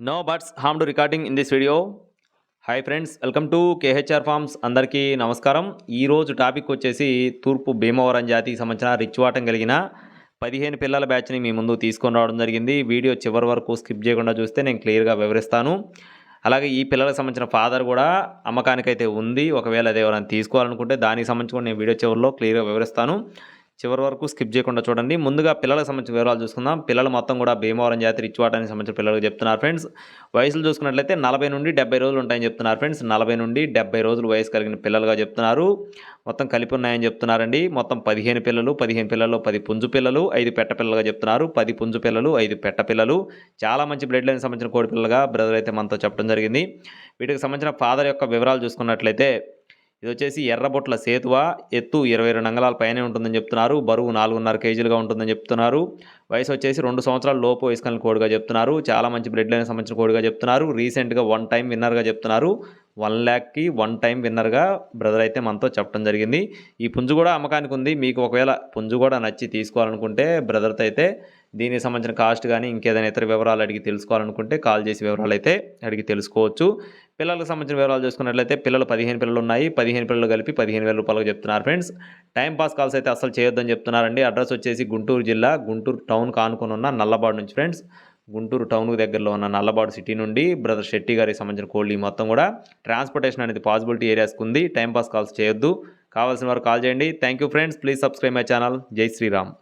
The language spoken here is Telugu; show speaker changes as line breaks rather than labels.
No birds harm to recording in this video hi friends welcome to KHR farms అందరికీ నమస్కారం ఈరోజు టాపిక్ వచ్చేసి తూర్పు భీమవరం జాతికి సంబంధించిన రిచ్వాటం కలిగిన పదిహేను పిల్లల బ్యాచ్ని మీ ముందు తీసుకొని రావడం జరిగింది. వీడియో చివరి వరకు స్కిప్ చేయకుండా చూస్తే నేను క్లియర్గా వివరిస్తాను. అలాగే ఈ పిల్లలకు సంబంధించిన ఫాదర్ కూడా అమ్మకానికైతే ఉంది. ఒకవేళ అది ఎవరైనా తీసుకోవాలనుకుంటే దానికి సంబంధించి కూడా నేను వీడియో చివరిలో క్లియర్గా వివరిస్తాను. చివరి వరకు స్కిప్ చేయకుండా చూడండి. ముందుగా పిల్లలకు సంబంధించిన వివరాలు చూసుకుందాం. పిల్లలు మొత్తం కూడా భీమవరం జాతి రిచ్వాటానికి సంబంధించిన పిల్లలకు చెప్తున్నారు ఫ్రెండ్స్. వయసులు చూసుకున్నట్లయితే నలభై నుండి డెబ్బై రోజులు ఉంటాయని చెప్తున్నారు ఫ్రెండ్స్. నలభై నుండి డెబ్బై రోజులు వయసు కలిగిన పిల్లలుగా చెప్తున్నారు. మొత్తం కలిపి ఉన్నాయని చెప్తున్నారండి. మొత్తం పదిహేను పిల్లలు పదిహేను పిల్లలు పది పుంజు పిల్లలు ఐదు పెట్ట పిల్లలుగా చెప్తున్నారు. పది పుంజు పిల్లలు ఐదు పెట్ట పిల్లలు. చాలా మంచి బ్లడ్ లైన్ సంబంధించిన కోడి పిల్లలుగా బ్రదర్ అయితే మనతో చెప్పడం జరిగింది. వీటికి సంబంధించిన ఫాదర్ యొక్క వివరాలు చూసుకున్నట్లయితే ఇది వచ్చేసి ఎర్రబొట్ల సేతువ? ఎత్తు ఇరవై రెండు అంగళాల పైనే ఉంటుందని చెప్తున్నారు. బరువు నాలుగున్నర కేజీలుగా ఉంటుందని చెప్తున్నారు. వయసు వచ్చేసి రెండు సంవత్సరాల లోపు వయసు కలిగిన కోడిగా చెప్తున్నారు. చాలా మంచి బ్లడ్ లైన్ సంబంధించిన కోడిగా చెప్తున్నారు. రీసెంట్గా వన్ టైం విన్నర్గా చెప్తున్నారు. వన్ ల్యాక్కి వన్ టైం విన్నర్గా బ్రదర్ అయితే మనతో చెప్పడం జరిగింది. ఈ పుంజు కూడా అమ్మకానికి ఉంది. మీకు ఒకవేళ పుంజు కూడా నచ్చి తీసుకోవాలనుకుంటే బ్రదర్తో అయితే దీనికి సంబంధించిన కాస్ట్ కానీ ఇంకేదైనా ఇతర వివరాలు అడిగి తెలుసుకోవాలనుకుంటే కాల్ చేసి వివరాలు అయితే అడిగి తెలుసుకోవచ్చు. పిల్లలకు సంబంధించిన వివరాలు చూసుకున్నట్లయితే పిల్లలు పదిహేను పిల్లలు ఉన్నాయి. పదిహేను పిల్లలు కలిపి పదిహేను వేల రూపాయలకు చెప్తున్నారు ఫ్రెండ్స్. టైం పాస్ కాల్స్ అయితే అసలు చేయొద్దని చెప్తున్నారండి. అడ్రస్ వచ్చేసి గుంటూరు జిల్లా గుంటూరు టౌన్ కానుకొని ఉన్న నల్లబాడు నుంచి ఫ్రెండ్స్. గుంటూరు టౌన్కు దగ్గరలో ఉన్న నల్లబాడు సిటీ నుండి బ్రదర్ శెట్టి గారికి సంబంధించిన కోళ్ళు ఈ మొత్తం కూడా ట్రాన్స్పోర్టేషన్ అనేది పాసిబిలిటీ ఏరియాస్కి ఉంది. టైం పాస్ కాల్స్ చేయొద్దు. కావాల్సిన వారు కాల్ చేయండి. Thank you friends. Please subscribe my channel. జై శ్రీరామ్.